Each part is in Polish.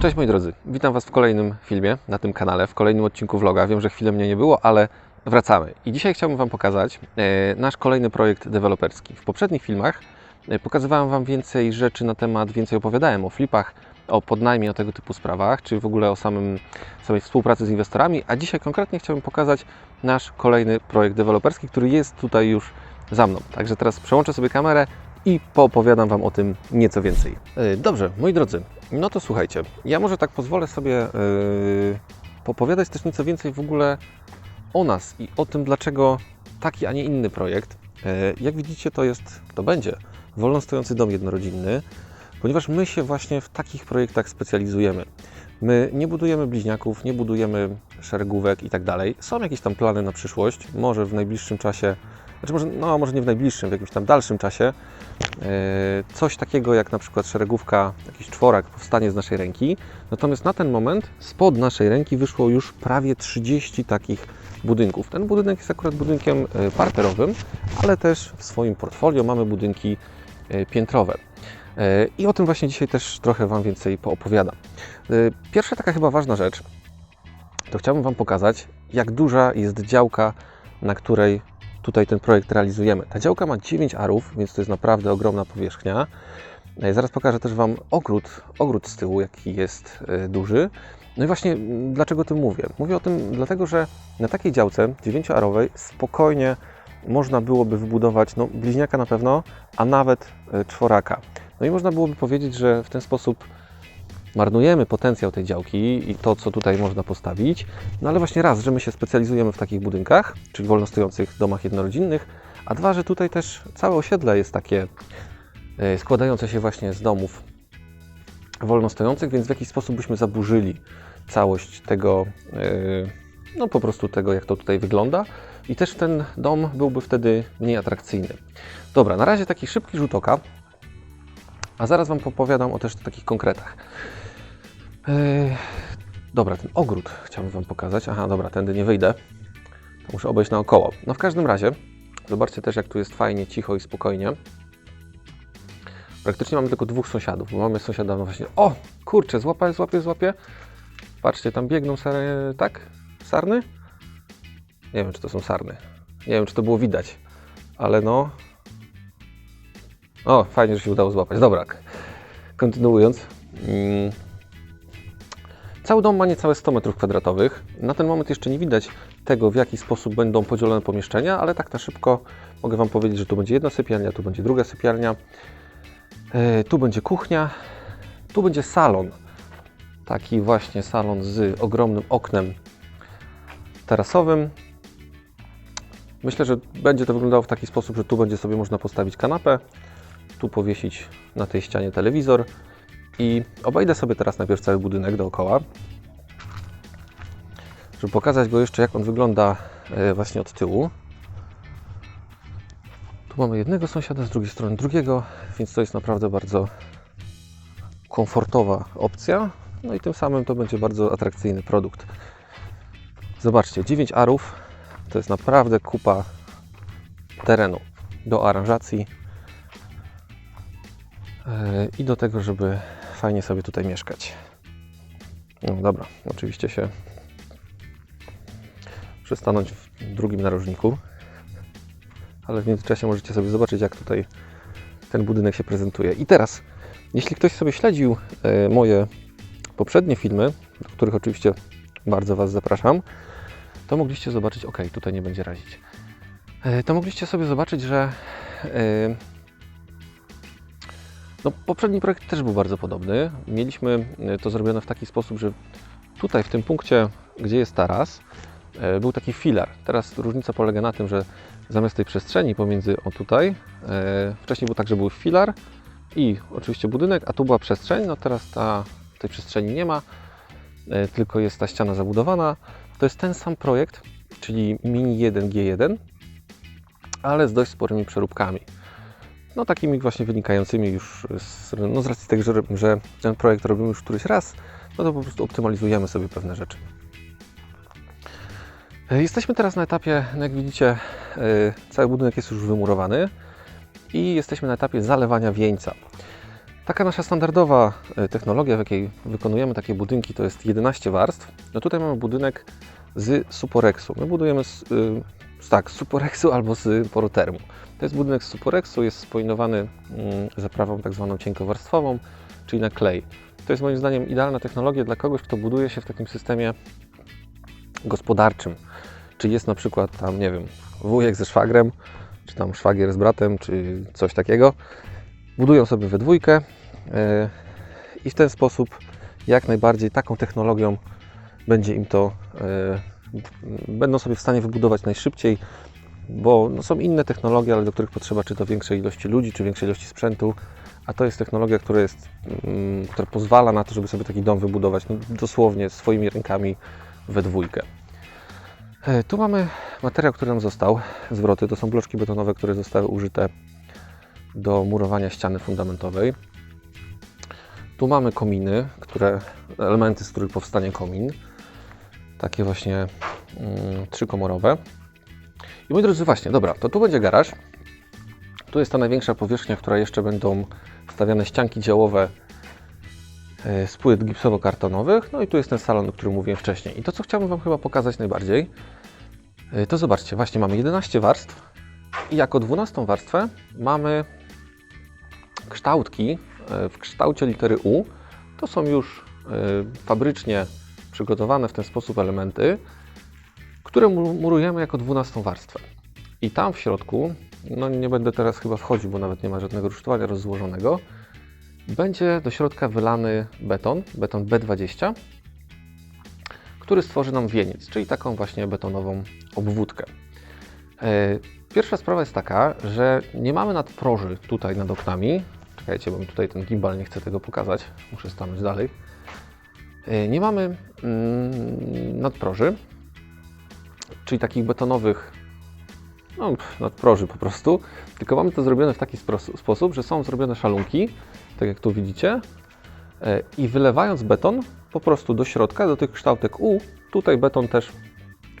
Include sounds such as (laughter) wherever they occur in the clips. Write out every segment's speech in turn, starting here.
Cześć moi drodzy, witam Was w kolejnym filmie na tym kanale, w kolejnym odcinku vloga. Wiem, że chwilę mnie nie było, ale wracamy. I dzisiaj chciałbym Wam pokazać e, nasz kolejny projekt deweloperski. W poprzednich filmach e, pokazywałem Wam więcej rzeczy na temat, więcej opowiadałem o flipach, o podnajmie, o tego typu sprawach, czy w ogóle o samym, samej współpracy z inwestorami, a dzisiaj konkretnie chciałbym pokazać nasz kolejny projekt deweloperski, który jest tutaj już za mną. Także teraz przełączę sobie kamerę i poopowiadam Wam o tym nieco więcej. E, Dobrze, moi drodzy, no to słuchajcie, ja może tak pozwolę sobie yy, popowiadać też nieco więcej w ogóle o nas i o tym, dlaczego taki, a nie inny projekt. Yy, jak widzicie, to jest, to będzie wolno stojący dom jednorodzinny, ponieważ my się właśnie w takich projektach specjalizujemy. My nie budujemy bliźniaków, nie budujemy szeregówek i tak dalej. Są jakieś tam plany na przyszłość, może w najbliższym czasie, znaczy może, no może nie w najbliższym, w jakimś tam dalszym czasie, e, coś takiego jak na przykład szeregówka, jakiś czworak powstanie z naszej ręki. Natomiast na ten moment spod naszej ręki wyszło już prawie 30 takich budynków. Ten budynek jest akurat budynkiem e, parterowym, ale też w swoim portfolio mamy budynki e, piętrowe. I o tym właśnie dzisiaj też trochę Wam więcej poopowiadam. Pierwsza taka chyba ważna rzecz, to chciałbym Wam pokazać, jak duża jest działka, na której tutaj ten projekt realizujemy. Ta działka ma 9 arów, więc to jest naprawdę ogromna powierzchnia. E, Zaraz pokażę też Wam ogród, ogród z tyłu, jaki jest e, duży. No i właśnie dlaczego tym mówię? Mówię o tym dlatego, że na takiej działce 9-arowej spokojnie można byłoby wybudować no, bliźniaka na pewno, a nawet e, czworaka. No i można byłoby powiedzieć, że w ten sposób marnujemy potencjał tej działki i to, co tutaj można postawić. No ale właśnie raz, że my się specjalizujemy w takich budynkach, czyli wolno stojących domach jednorodzinnych, a dwa, że tutaj też całe osiedle jest takie e, składające się właśnie z domów wolno stojących, więc w jakiś sposób byśmy zaburzyli całość tego, e, no po prostu tego, jak to tutaj wygląda i też ten dom byłby wtedy mniej atrakcyjny. Dobra, na razie taki szybki rzut oka, a zaraz Wam opowiadam o też takich konkretach. Yy, dobra, ten ogród chciałbym Wam pokazać. Aha, dobra, tędy nie wyjdę. To muszę obejść naokoło. No w każdym razie, zobaczcie też, jak tu jest fajnie, cicho i spokojnie. Praktycznie mamy tylko dwóch sąsiadów, bo mamy sąsiada no właśnie... O, kurczę, złapę, złapię, złapię. Patrzcie, tam biegną sary, tak? Sarny? Nie wiem, czy to są sarny. Nie wiem, czy to było widać, ale no... O, fajnie, że się udało złapać. Dobra, kontynuując. Mm. Cały dom ma niecałe 100 m2. Na ten moment jeszcze nie widać tego, w jaki sposób będą podzielone pomieszczenia, ale tak na szybko mogę Wam powiedzieć, że tu będzie jedna sypialnia, tu będzie druga sypialnia, e, tu będzie kuchnia, tu będzie salon. Taki właśnie salon z ogromnym oknem tarasowym. Myślę, że będzie to wyglądało w taki sposób, że tu będzie sobie można postawić kanapę, tu powiesić na tej ścianie telewizor i obejdę sobie teraz najpierw cały budynek dookoła, żeby pokazać go jeszcze, jak on wygląda e, właśnie od tyłu. Tu mamy jednego sąsiada, z drugiej strony drugiego, więc to jest naprawdę bardzo komfortowa opcja. No i tym samym to będzie bardzo atrakcyjny produkt. Zobaczcie, 9 arów to jest naprawdę kupa terenu do aranżacji i do tego, żeby fajnie sobie tutaj mieszkać. No dobra, oczywiście się przystanąć w drugim narożniku, ale w międzyczasie możecie sobie zobaczyć, jak tutaj ten budynek się prezentuje. I teraz, jeśli ktoś sobie śledził e, moje poprzednie filmy, do których oczywiście bardzo Was zapraszam, to mogliście zobaczyć, ok, tutaj nie będzie razić, E, to mogliście sobie zobaczyć, że e, no, poprzedni projekt też był bardzo podobny. Mieliśmy e, to zrobione w taki sposób, że tutaj w tym punkcie, gdzie jest taras, e, był taki filar. Teraz różnica polega na tym, że zamiast tej przestrzeni pomiędzy o tutaj, e, wcześniej był tak, że był filar i oczywiście budynek, a tu była przestrzeń. No teraz ta, tej przestrzeni nie ma, tylko jest ta ściana zabudowana. To jest ten sam projekt, czyli Mini 1 G1, ale z dość sporymi przeróbkami. No takimi właśnie wynikającymi już z, no z racji tego, że, że ten projekt robimy już któryś raz, no to po prostu optymalizujemy sobie pewne rzeczy. E, Jesteśmy teraz na etapie, no jak widzicie, e, cały budynek jest już wymurowany i jesteśmy na etapie zalewania wieńca. Taka nasza standardowa e, technologia, w jakiej wykonujemy takie budynki, to jest 11 warstw. No tutaj mamy budynek z Suporexu. My budujemy tak, z Suporexu (laughs) albo z Porotermu. To jest budynek z Suporexu, jest spoinowany mm, zaprawą tak zwaną cienkowarstwową, czyli na klej. To jest moim zdaniem idealna technologia dla kogoś, kto buduje się w takim systemie gospodarczym. Czy jest na przykład tam, nie wiem, wujek ze szwagrem, czy tam szwagier z bratem, czy coś takiego. Budują sobie we dwójkę yy, i w ten sposób jak najbardziej taką technologią będzie im to, yy, będą sobie w stanie wybudować najszybciej, bo no, są inne technologie, ale do których potrzeba czy to większej ilości ludzi, czy większej ilości sprzętu, a to jest technologia, która, jest, mm, która pozwala na to, żeby sobie taki dom wybudować no, dosłownie swoimi rękami we dwójkę. E, Tu mamy materiał, który nam został, zwroty. To są bloczki betonowe, które zostały użyte do murowania ściany fundamentowej. Tu mamy kominy, które, elementy, z których powstanie komin. Takie właśnie mm, trzykomorowe. I moi drodzy, właśnie, dobra, to tu będzie garaż. Tu jest ta największa powierzchnia, w której jeszcze będą stawiane ścianki działowe e, z płyt gipsowo-kartonowych. No i tu jest ten salon, o którym mówiłem wcześniej. I to, co chciałbym Wam chyba pokazać najbardziej, e, to zobaczcie, właśnie mamy 11 warstw i jako 12 warstwę mamy kształtki e, w kształcie litery U. To są już fabrycznie przygotowane w ten sposób elementy, które mu- murujemy jako 12 warstwę. I tam w środku, no nie będę teraz chyba wchodził, bo nawet nie ma żadnego rusztowania rozłożonego, będzie do środka wylany beton, beton B20, który stworzy nam wieniec, czyli taką właśnie betonową obwódkę. E, Pierwsza sprawa jest taka, że nie mamy nadproży tutaj nad oknami. Czekajcie, bo mi tutaj ten gimbal nie chce tego pokazać. Muszę stanąć dalej. E, Nie mamy mm, nadproży, czyli takich betonowych no, nadproży po prostu, tylko mamy to zrobione w taki sposób, że są zrobione szalunki, tak jak tu widzicie, e, i wylewając beton po prostu do środka, do tych kształtek U, tutaj beton też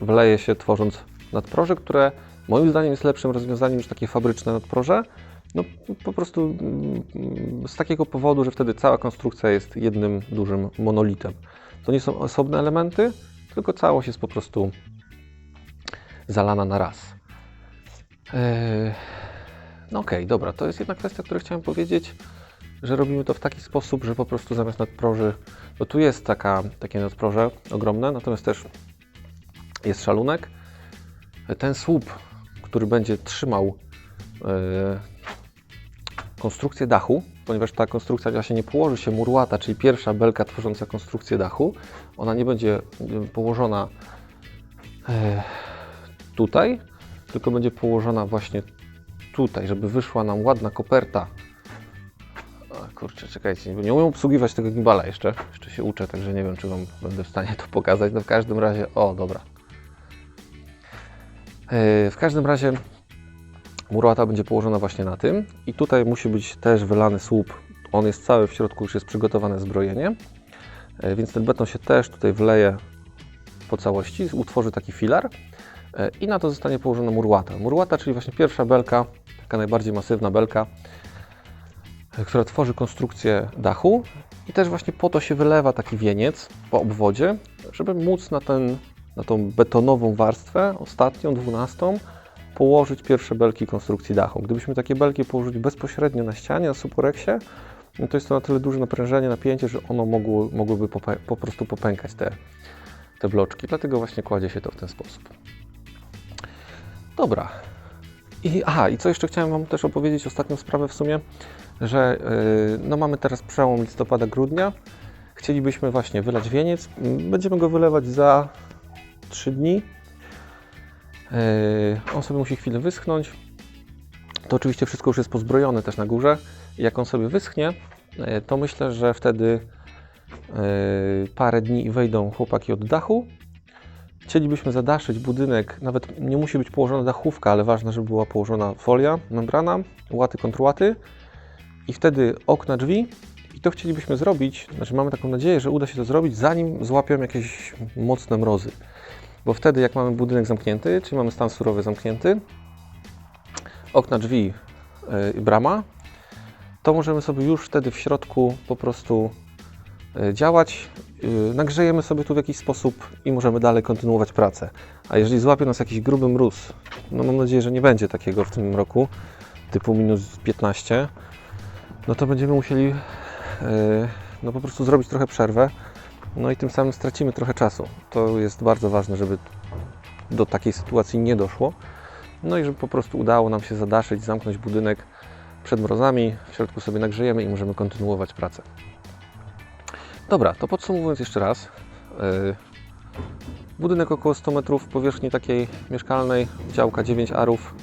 wleje się tworząc nadproże, które moim zdaniem jest lepszym rozwiązaniem niż takie fabryczne nadproże. No po prostu mm, z takiego powodu, że wtedy cała konstrukcja jest jednym dużym monolitem. To nie są osobne elementy, tylko całość jest po prostu zalana na raz. Eee, No okej, dobra, to jest jedna kwestia, o której chciałem powiedzieć, że robimy to w taki sposób, że po prostu zamiast nadproży, bo tu jest taka, takie nadproże ogromne, natomiast też jest szalunek. Ten słup, który będzie trzymał e, konstrukcję dachu, ponieważ ta konstrukcja właśnie nie położy się murłata, czyli pierwsza belka tworząca konstrukcję dachu, ona nie będzie położona e, tutaj, tylko będzie położona właśnie tutaj, żeby wyszła nam ładna koperta. O, kurczę, czekajcie, nie umiem obsługiwać tego gimbala jeszcze. Jeszcze się uczę, także nie wiem, czy Wam będę w stanie to pokazać. No w każdym razie, o dobra. E, W każdym razie murata będzie położona właśnie na tym i tutaj musi być też wylany słup. On jest cały w środku, już jest przygotowane zbrojenie, E, więc ten beton się też tutaj wleje po całości, utworzy taki filar e, i na to zostanie położona murłata. Murłata, czyli właśnie pierwsza belka, taka najbardziej masywna belka, e, która tworzy konstrukcję dachu i też właśnie po to się wylewa taki wieniec po obwodzie, żeby móc na, ten, na tą betonową warstwę, ostatnią, dwunastą, położyć pierwsze belki konstrukcji dachu. Gdybyśmy takie belki położyli bezpośrednio na ścianie, na suporeksie, no to jest to na tyle duże naprężenie, napięcie, że ono mogło, mogłyby po prostu popękać te, te bloczki. Dlatego właśnie kładzie się to w ten sposób. Dobra. I, aha, i co jeszcze chciałem Wam też opowiedzieć, ostatnią sprawę w sumie, że yy, no mamy teraz przełom listopada, grudnia. Chcielibyśmy właśnie wylać wieniec. Będziemy go wylewać za 3 dni. Yy, on sobie musi chwilę wyschnąć. To oczywiście wszystko już jest pozbrojone też na górze. Jak on sobie wyschnie, yy, to myślę, że wtedy yy, parę dni wejdą chłopaki od dachu. Chcielibyśmy zadaszyć budynek, nawet nie musi być położona dachówka, ale ważne, żeby była położona folia, membrana, łaty, kontrłaty i wtedy okna, drzwi. I to chcielibyśmy zrobić, znaczy mamy taką nadzieję, że uda się to zrobić, zanim złapią jakieś mocne mrozy. Bo wtedy, jak mamy budynek zamknięty, czyli mamy stan surowy zamknięty, okna, drzwi yy, i brama, to możemy sobie już wtedy w środku po prostu e, działać. Yy, Nagrzejemy sobie tu w jakiś sposób i możemy dalej kontynuować pracę. A jeżeli złapie nas jakiś gruby mróz, no mam nadzieję, że nie będzie takiego w tym roku, typu minus 15, no to będziemy musieli no po prostu zrobić trochę przerwę, no i tym samym stracimy trochę czasu. To jest bardzo ważne, żeby do takiej sytuacji nie doszło. No i żeby po prostu udało nam się zadaszyć, zamknąć budynek przed mrozami, w środku sobie nagrzejemy i możemy kontynuować pracę. Dobra, to podsumowując jeszcze raz. Yy, budynek około 100 metrów powierzchni takiej mieszkalnej, działka 9 arów.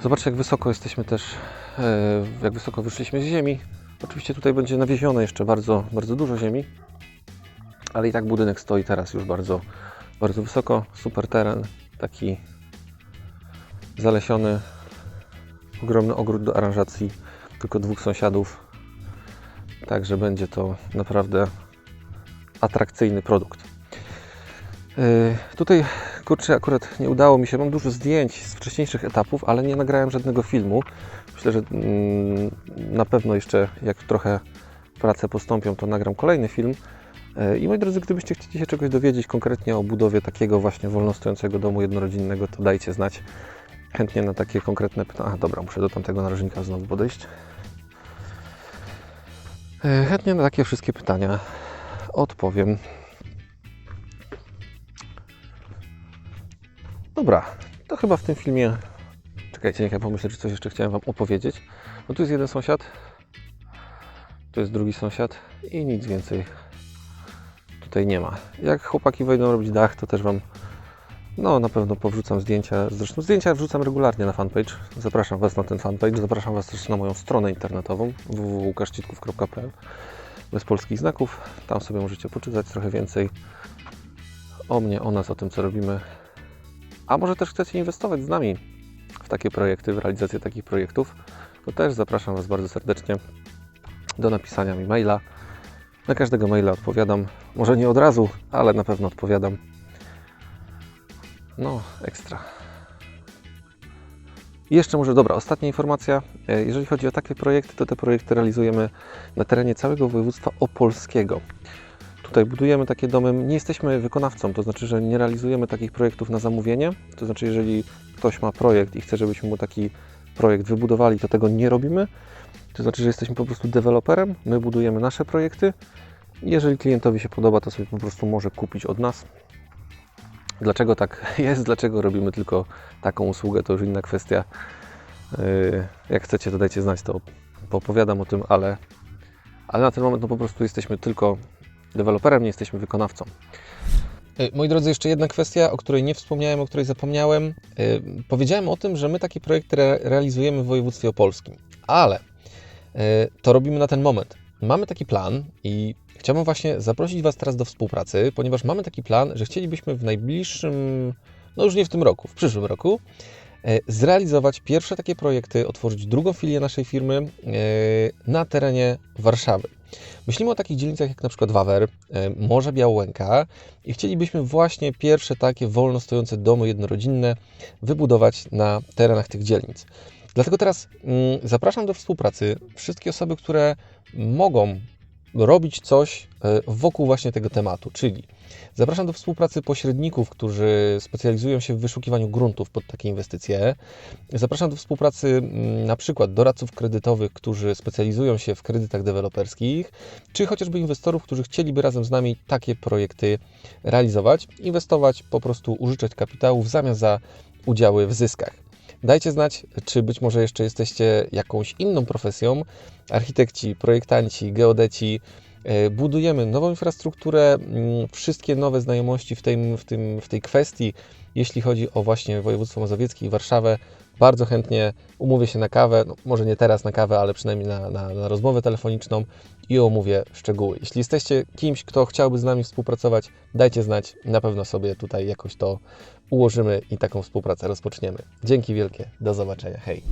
Zobaczcie jak wysoko jesteśmy też, yy, jak wysoko wyszliśmy z ziemi. Oczywiście tutaj będzie nawiezione jeszcze bardzo, bardzo dużo ziemi, ale i tak budynek stoi teraz już bardzo, bardzo wysoko. Super teren, taki zalesiony, ogromny ogród do aranżacji, tylko dwóch sąsiadów. Także będzie to naprawdę atrakcyjny produkt. Yy, tutaj, kurczę, akurat nie udało mi się. Mam dużo zdjęć z wcześniejszych etapów, ale nie nagrałem żadnego filmu. Myślę, że mm, na pewno jeszcze jak trochę prace postąpią, to nagram kolejny film. Yy, I moi drodzy, gdybyście chcieli się czegoś dowiedzieć konkretnie o budowie takiego właśnie wolno stojącego domu jednorodzinnego, to dajcie znać. Chętnie na takie konkretne pytania. Aha, dobra, muszę do tamtego narożnika znowu podejść. Yy, Chętnie na takie wszystkie pytania odpowiem. Dobra, to chyba w tym filmie. Czekajcie, niech ja pomyślę, czy coś jeszcze chciałem Wam opowiedzieć. No tu jest jeden sąsiad, tu jest drugi sąsiad i nic więcej tutaj nie ma. Jak chłopaki wejdą robić dach, to też Wam no na pewno powrzucam zdjęcia. Zresztą zdjęcia wrzucam regularnie na fanpage. Zapraszam Was na ten fanpage. Zapraszam Was też na moją stronę internetową www.kaszcitków.pl bez polskich znaków. Tam sobie możecie poczytać trochę więcej o mnie, o nas, o tym co robimy. A może też chcecie inwestować z nami w takie projekty, w realizację takich projektów, to też zapraszam Was bardzo serdecznie do napisania mi maila. Na każdego maila odpowiadam. Może nie od razu, ale na pewno odpowiadam. No, ekstra. I jeszcze może, dobra, ostatnia informacja. E, Jeżeli chodzi o takie projekty, to te projekty realizujemy na terenie całego województwa opolskiego. Tutaj budujemy takie domy, nie jesteśmy wykonawcą, to znaczy, że nie realizujemy takich projektów na zamówienie. To znaczy, jeżeli ktoś ma projekt i chce, żebyśmy mu taki projekt wybudowali, to tego nie robimy. To znaczy, że jesteśmy po prostu deweloperem, my budujemy nasze projekty. Jeżeli klientowi się podoba, to sobie po prostu może kupić od nas. Dlaczego tak (laughs) jest, dlaczego robimy tylko taką usługę, to już inna kwestia. Yy, Jak chcecie, to dajcie znać, to poopowiadam o tym, ale, ale na ten moment no po prostu jesteśmy tylko deweloperem, nie jesteśmy wykonawcą. Yy, Moi drodzy, jeszcze jedna kwestia, o której nie wspomniałem, o której zapomniałem. Yy, Powiedziałem o tym, że my taki projekt re realizujemy w województwie opolskim, ale to robimy na ten moment. Mamy taki plan i chciałbym właśnie zaprosić Was teraz do współpracy, ponieważ mamy taki plan, że chcielibyśmy w najbliższym, no już nie w tym roku, w przyszłym roku, e, zrealizować pierwsze takie projekty, otworzyć drugą filię naszej firmy e, na terenie Warszawy. Myślimy o takich dzielnicach jak na przykład Wawer, e, Morze Białęka i chcielibyśmy właśnie pierwsze takie wolno stojące domy jednorodzinne wybudować na terenach tych dzielnic. Dlatego teraz mm, zapraszam do współpracy wszystkie osoby, które mogą robić coś e, wokół właśnie tego tematu, czyli zapraszam do współpracy pośredników, którzy specjalizują się w wyszukiwaniu gruntów pod takie inwestycje. Zapraszam do współpracy mm, na przykład doradców kredytowych, którzy specjalizują się w kredytach deweloperskich, czy chociażby inwestorów, którzy chcieliby razem z nami takie projekty realizować, inwestować, po prostu użyczać kapitału w zamian za udziały w zyskach. Dajcie znać, czy być może jeszcze jesteście jakąś inną profesją, architekci, projektanci, geodeci. E, Budujemy nową infrastrukturę, mm, wszystkie nowe znajomości w, tym, w, tym, w tej kwestii, jeśli chodzi o właśnie województwo mazowieckie i Warszawę. Bardzo chętnie umówię się na kawę, no, może nie teraz na kawę, ale przynajmniej na, na, na rozmowę telefoniczną i omówię szczegóły. Jeśli jesteście kimś, kto chciałby z nami współpracować, dajcie znać, na pewno sobie tutaj jakoś to ułożymy i taką współpracę rozpoczniemy. Dzięki wielkie, do zobaczenia, hej!